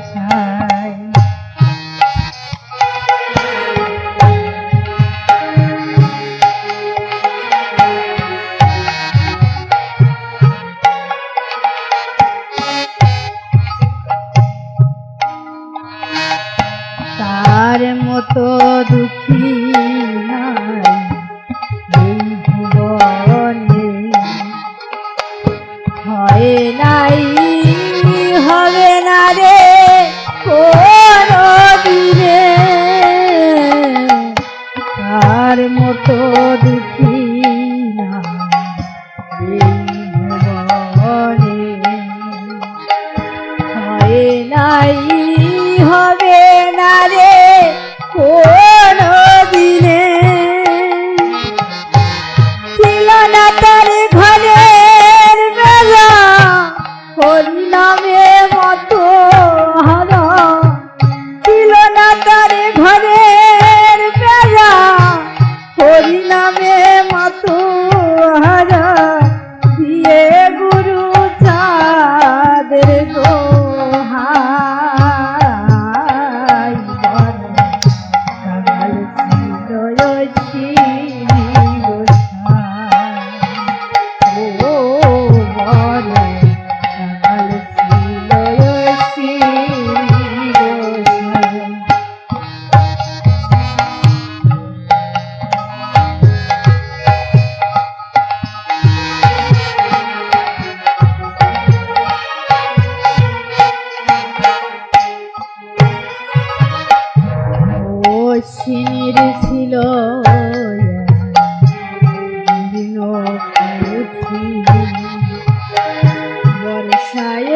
আশায় তার মতো দুঃখী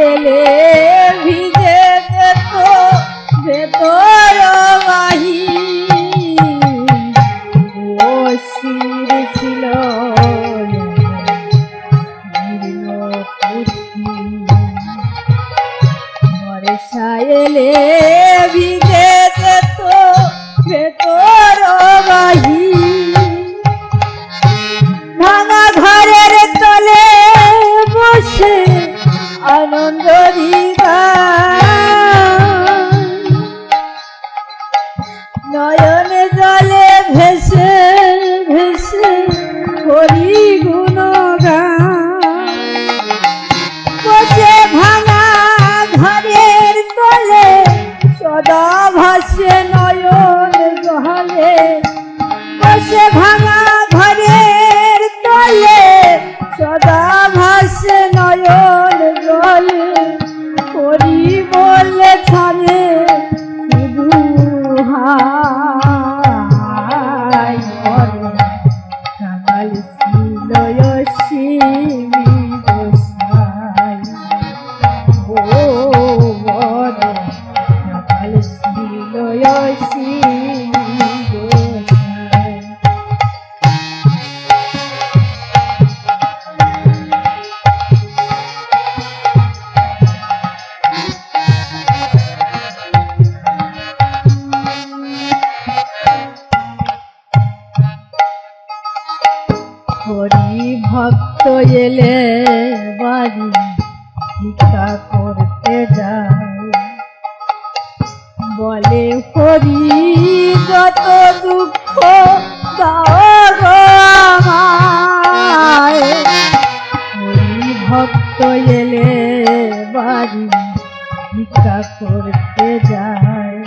জলে ভিজে যেত ভেতর বাহি। অসির ছিল ভিজে সুন্দরী নয়নে জলে ভেসে ভেসে করি বসে ভাঙা ঘরের তলে, সদা ভাসে নয়ন জলে বসে করি, ভক্ত এলে বাড়ি ভিক্ষা করতে যায়। বলে, হরি, যত দুঃখ ভক্ত এলে বাড়ি ভিক্ষা করতে যায়।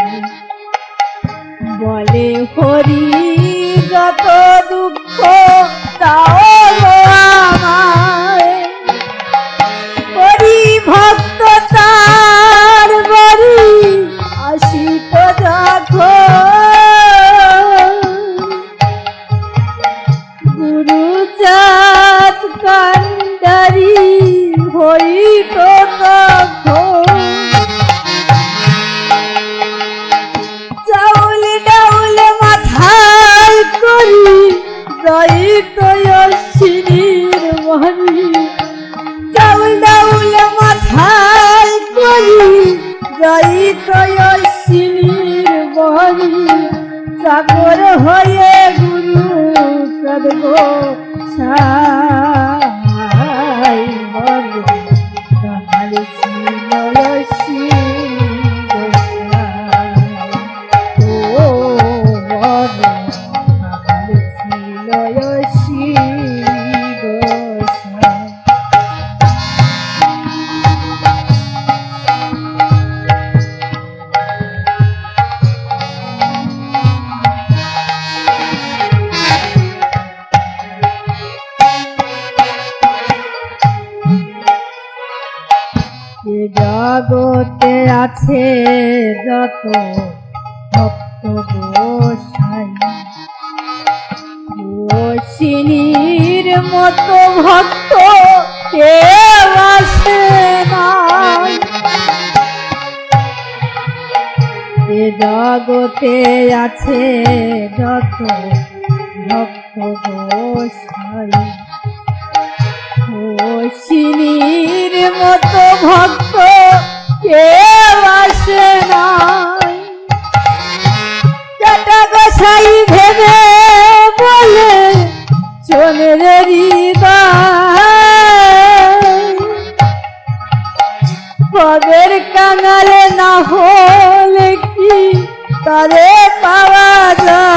বলে, হরি, যত দুঃখ tal. যাইত শিলির বহরি চাকর হয়ে গুরু সদগো সা জগতে আছে যত ভক্ত গোসাই। গোসিনীর মতো ভক্ত কেউ আসে না জগতে আছে যত ভক্ত গোসাই। শিনির মতো ভক্ত গোসাই ভেবে বলে কাঙালে না হলে কি তারে পাওয়া যায়?